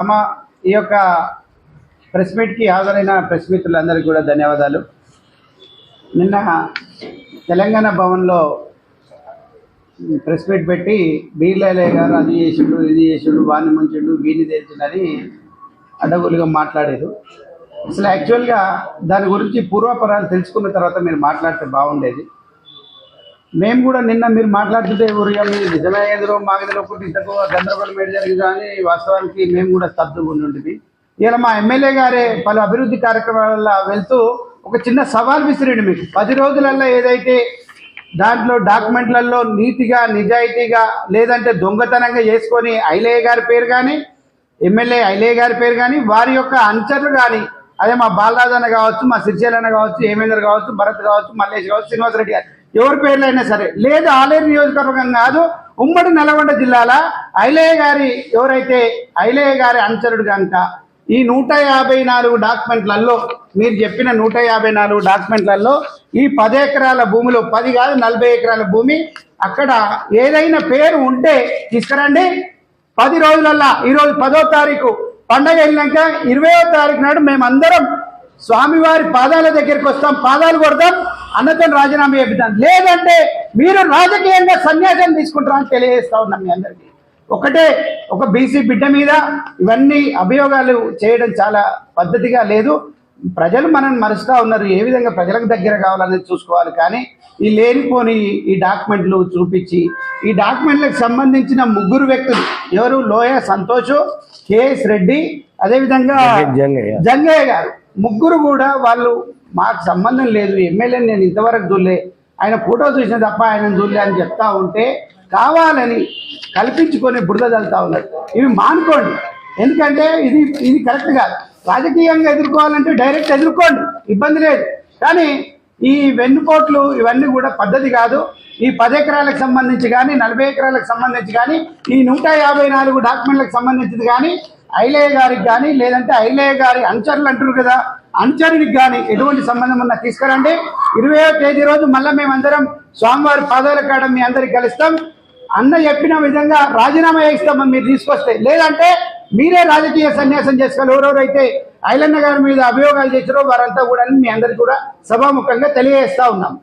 తమ ఈ యొక్క ప్రెస్ మీట్కి హాజరైన ప్రెస్ మిత్రులందరికీ కూడా ధన్యవాదాలు. నిన్న తెలంగాణ భవన్లో ప్రెస్ మీట్ పెట్టి బీర్లే గారు అది చేసిండు ఇది చేసిండు వాణి ముంచుడు వీడిని తెచ్చిండని అడ్డగోలుగా మాట్లాడారు. అసలు యాక్చువల్గా దాని గురించి పూర్వాపరాలు తెలుసుకున్న తర్వాత మీరు మాట్లాడితే బాగుండేది. మేము కూడా నిన్న మీరు మాట్లాడుతుంటే ఊరిగా మీరు నిజమే ఎదురో మాకు తెలియకుండా ఇంతకు గందరగోళం ఏడు జరిగింది కానీ వాస్తవానికి మేము కూడా స్తబ్దుగా ఉండి ఇలా మా ఎమ్మెల్యే గారే పలు అభివృద్ధి కార్యక్రమాలలో వెళ్తూ ఒక చిన్న సవాల్ విసిరండి మీకు. పది రోజులలో ఏదైతే దాంట్లో డాక్యుమెంట్లలో నీతిగా నిజాయితీగా లేదంటే దొంగతనంగా చేసుకొని ఐలయ్య గారి పేరు కానీ ఎమ్మెల్యే ఐలయ్య గారి పేరు కానీ వారి యొక్క అంచర్లు కానీ అదే మా బాలరాజన్న కావచ్చు మా సిరిచేలన్న కావచ్చు హేమేందర్ కావచ్చు భరత్ కావచ్చు మల్లేష్ కావచ్చు శ్రీనివాసరెడ్డి గారు ఎవరి పేర్లైనా సరే. లేదు ఆలేరు నియోజకవర్గం కాదు ఉమ్మడి నల్గొండ జిల్లాల ఐలయ్య గారి ఎవరైతే ఐలయ్య గారి అనుచరుడు కనుక ఈ నూట యాభై నాలుగు డాక్యుమెంట్లలో మీరు చెప్పిన నూట యాభై నాలుగు డాక్యుమెంట్లలో ఈ పది ఎకరాల భూమిలో పది కాదు నలభై ఎకరాల భూమి అక్కడ ఏదైనా పేరు ఉంటే తీసుకురండి. పది రోజులల్లా ఈరోజు పదో తారీఖు పండగ వెళ్ళినాక ఇరవయో తారీఖు నాడు మేమందరం స్వామివారి పాదాల దగ్గరికి వస్తాం పాదాలు కొడతాం అన్నతో రాజీనామా చేపిద్దాం. లేదంటే మీరు రాజకీయంగా సన్యాసం తీసుకుంటారని తెలియజేస్తా ఉన్నాం మీ అందరికీ. ఒకటే ఒక బీసీ బిడ్డ మీద ఇవన్నీ అభియోగాలు చేయడం చాలా పద్ధతిగా లేదు. ప్రజలు మనం మరుస్తూ ఉన్నారు. ఏ విధంగా ప్రజలకు దగ్గర కావాలనేది చూసుకోవాలి. కానీ ఈ లేనిపోని ఈ డాక్యుమెంట్లు చూపించి ఈ డాక్యుమెంట్లకు సంబంధించిన ముగ్గురు వ్యక్తులు ఎవరు? లోయ సంతోష్ కేఎస్ రెడ్డి అదేవిధంగా. జంగయ్య గారు. ముగ్గురు కూడా వాళ్ళు మాకు సంబంధం లేదు ఎమ్మెల్యేని నేను ఇంతవరకు చూడలే. ఆయన ఫోటో చూసిన తప్ప ఆయన చూడలే అని చెప్తా ఉంటే కావాలని కల్పించుకొని బురద చల్లుతా ఉన్నారు. ఇవి మానుకోండి. ఎందుకంటే ఇది ఇది కరెక్ట్ కాదు. రాజకీయంగా ఎదుర్కోవాలంటే డైరెక్ట్ ఎదుర్కోండి. ఇబ్బంది లేదు. కానీ ఈ వెన్నుపోట్లు ఇవన్నీ కూడా పద్ధతి కాదు. ఈ పది ఎకరాలకు సంబంధించి కానీ నలభై ఎకరాలకు సంబంధించి కానీ ఈ నూట యాభై నాలుగు డాక్యుమెంట్లకు సంబంధించింది కానీ ఐలయ్య గారికి కానీ లేదంటే ఐలయ్య గారి అంచర్లు అంటారు కదా అనుచరునికి కానీ ఎటువంటి సంబంధం ఉన్నా తీసుకురండి. ఇరవయో తేదీ రోజు మళ్ళీ మేమందరం స్వామివారి పాదాల కాడ మీ అందరికి కలుస్తాం. అన్న చెప్పిన విధంగా రాజీనామా చేస్తామని మీరు తీసుకొస్తే లేదంటే మీరే రాజకీయ సన్యాసం చేసుకోవాలి ఎవరెవరైతే ఐలన్న గారి మీద అభియోగాలు చేసారో వారంతా కూడా మీ అందరికి కూడా సభాముఖంగా తెలియజేస్తా ఉన్నాం.